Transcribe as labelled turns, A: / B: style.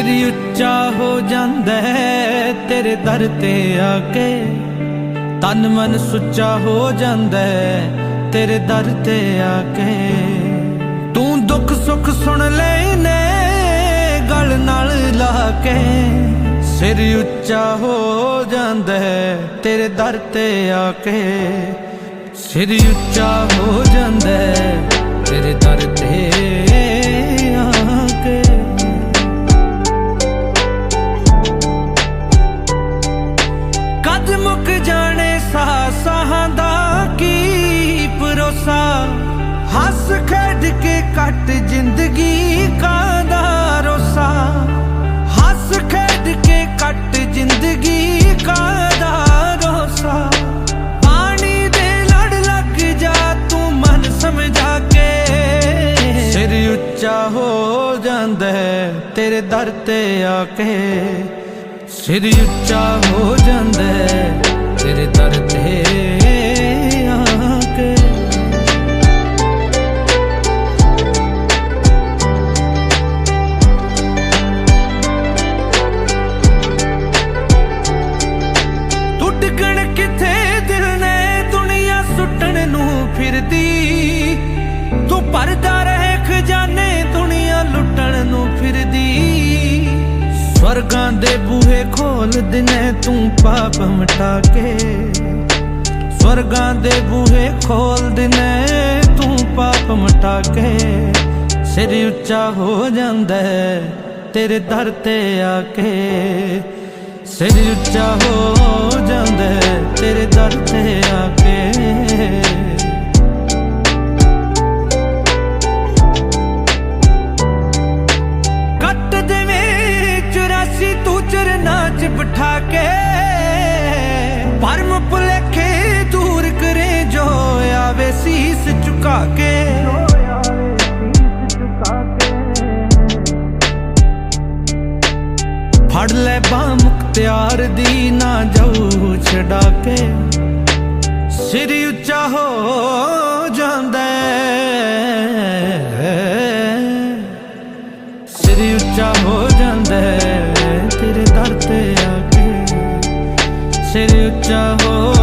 A: ਉੱਚਾ ਹੋ ਜਾਂਦਾ ਤੇਰੇ ਦਰ ਤੇ ਆ ਕੇ। ਤਨ ਮਨ ਸੁੱਚਾ ਹੋ ਜਾਂਦਾ ਤੇਰੇ ਦਰ ਤੇ ਆ ਕੇ। ਤੂੰ ਦੁੱਖ ਸੁੱਖ ਸੁਣ ਲੈਨੇ, ਗਲ ਨਾਲ ਲਾ ਕੇ। ਸਿਰ ਉੱਚਾ ਹੋ ਜਾਂਦਾ ਤੇਰੇ ਦਰ ਤੇ ਆ ਕੇ। ਸਿਰ ਉੱਚਾ ਹੋ ਜਾਂਦਾ ਤੇਰੇ ਦਰ ਤੇ ਹੱਸ ਖੇਡ ਕੇ ਕੱਟ ਜ਼ਿੰਦਗੀ ਕਾਦਾ ਰੋਸਾ? ਹੱਸ ਖੇਡ ਕੇ ਕੱਟ ਜ਼ਿੰਦਗੀ ਕਾਦਾ ਰੋਸਾ? ਪਾਣੀ ਦੇ ਲੜ ਲੱਗ ਜਾ, ਤੂੰ ਮਨ ਸਮਝਾ ਕੇ। ਸਿਰ ਉੱਚਾ ਹੋ ਜਾਂਦਾ ਤੇਰੇ ਦਰ ਤੇ ਆ ਕੇ। ਸਿਰ ਉੱਚਾ ਹੋ ਜਾਂਦਾ ਫਿਰਦੀ। ਤੂੰ ਪਰਦਾ ਰਹਿ ਖਜ਼ਾਨੇ ਦੁਨੀਆ ਲੁੱਟਣ ਨੂੰ ਫਿਰਦੀ। ਸਵਰਗਾਂ ਦੇ ਬੂਹੇ ਖੋਲ ਦਿਨੇ ਤੂੰ ਪਾਪ ਮਟਾ ਕੇ। ਸਵਰਗਾਂ ਦੇ ਬੂਹੇ ਖੋਲ ਦਿਨੇ ਤੂੰ ਪਾਪ ਮਟਾ ਕੇ। ਸਿਰ ਉੱਚਾ ਹੋ ਜਾਂਦਾ ਤੇਰੇ ਦਰ ਤੇ ਆ ਕੇ। ਸਿਰ ਉੱਚਾ ਹੋ ਜਾਂਦਾ ਤੇਰੇ ਦਰ ਤੇ ਚ ਕੇ ਪਰਮ ਭੁਲੇਖੇ ਦੂਰ ਕਰੇ ਜੋ ਆਵੇ ਸੀਸ ਝੁਕਾ ਕੇ। ਫੜ ਲੈ ਬਾਹ ਮੁਖਤਿਆਰ ਦੀ ਨਾ ਜਾਊ ਛਡਾ ਕੇ। ਸਿਰ ਉੱਚਾ ਹੋ ਜਾਂਦਾ ਹੈ। ਸਿਰ ਉੱਚਾ ਹੋ ਕੇ ਸਿਰ ਉੱਚਾ